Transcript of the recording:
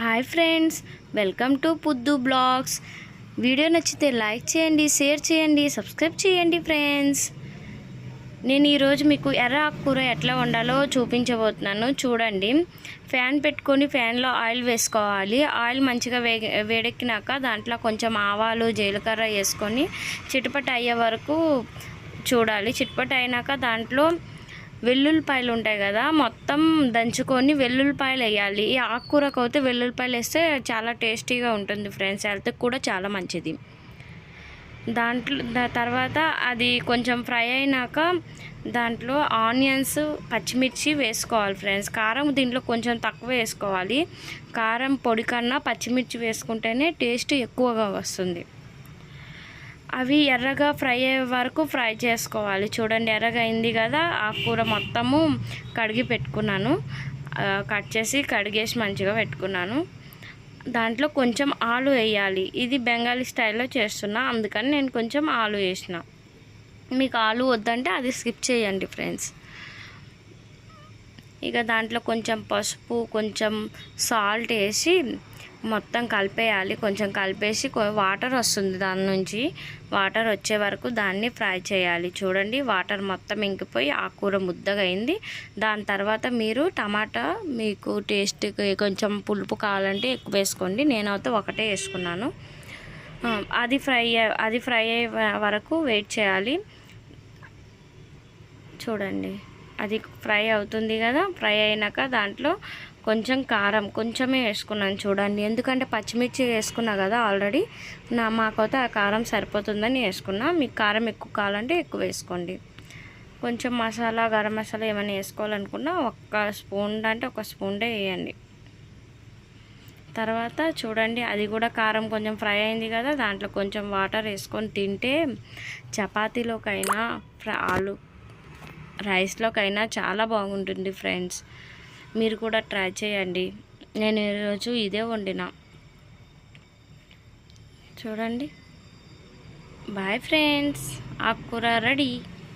Hi friends welcome to పుద్దు blogs. Video నచ్చితే like చేయండి share చేయండి సబ్స్క్రైబ్ చేయండి ఫ్రెండ్స్. నేను ఈరోజు మీకు ఎర్ర ఆకుకూర ఎట్లా వండాలో చూపించబోతున్నాను. చూడండి. ఫ్యాన్ పెట్టుకొని ఫ్యాన్లో ఆయిల్ వేసుకోవాలి. ఆయిల్ మంచిగా వే వేడెక్కినాక దాంట్లో కొంచెం ఆవాలు జీలకర్ర వేసుకొని చిటపట అయ్యే వరకు చూడాలి. చిటపట అయినాక దాంట్లో వెల్లుల్లిపాయలు ఉంటాయి కదా మొత్తం దంచుకొని వెల్లుల్లిపాయలు వేయాలి. ఈ ఆకుకూరకు అయితే వెల్లుల్లిపాయలు వేస్తే చాలా టేస్టీగా ఉంటుంది ఫ్రెండ్స్. హెల్త్కి కూడా చాలా మంచిది. దాంట్లో దా- తర్వాత అది కొంచెం ఫ్రై అయినాక దాంట్లో ఆనియన్స్ పచ్చిమిర్చి వేసుకోవాలి ఫ్రెండ్స్. కారం దీంట్లో కొంచెం తక్కువ వేసుకోవాలి. కారం పొడి కన్నా పచ్చిమిర్చి వేసుకుంటేనే టేస్ట్ ఎక్కువగా వస్తుంది. అవి ఎర్రగా ఫ్రై అయ్యే వరకు ఫ్రై చేసుకోవాలి. చూడండి ఎర్రగా అయింది కదా. ఆ కూర మొత్తము కడిగి పెట్టుకున్నాను. కట్ చేసి కడిగేసి మంచిగా పెట్టుకున్నాను. దాంట్లో కొంచెం ఆలు వేయాలి. ఇది బెంగాలీ స్టైల్లో చేస్తున్నా. అందుకని నేను కొంచెం ఆలు వేసిన. మీకు ఆలు వద్దంటే అది స్కిప్ చేయండి ఫ్రెండ్స్. ఇక దాంట్లో కొంచెం పసుపు కొంచెం సాల్ట్ వేసి మొత్తం కలిపేయాలి. కొంచెం కలిపేసి వాటర్ వస్తుంది దాని నుంచి. వాటర్ వచ్చే వరకు దాన్ని ఫ్రై చేయాలి. చూడండి వాటర్ మొత్తం ఇంకిపోయి ఆ కూర ముద్దగా అయింది దాని తర్వాత మీరు టమాటా మీకు టేస్ట్కి కొంచెం పులుపు కావాలంటే ఎక్కువ వేసుకోండి. నేనైతే ఒకటే వేసుకున్నాను. అది ఫ్రై అది ఫ్రై అయ్యే వరకు వెయిట్ చేయాలి. చూడండి. అది ఫ్రై అవుతుంది కదా ఫ్రై అయినాక దాంట్లో కొంచెం కారం కొంచెమే వేసుకున్నాను చూడండి. ఎందుకంటే పచ్చిమిర్చి వేసుకున్నా కదా ఆల్రెడీ. నా మాకైతే ఆ కారం సరిపోతుందని వేసుకున్నా. మీకు కారం ఎక్కువ కావాలంటే ఎక్కువ వేసుకోండి. కొంచెం మసాలా గరం మసాలా ఏమైనా వేసుకోవాలనుకున్నా ఒక్క స్పూన్ అంటే ఒక స్పూన్డే వేయండి. తర్వాత చూడండి అది కూడా కారం కొంచెం ఫ్రై అయింది కదా దాంట్లో కొంచెం వాటర్ వేసుకొని తింటే చపాతీలోకైనా ఫ్రై ఆలు రైస్లోకైనా చాలా బాగుంటుంది ఫ్రెండ్స్. మీరు కూడా ట్రై చేయండి. నేను ఈరోజు ఇదే వండిన. చూడండి. Bye friends. ఆకుకూర రెడీ.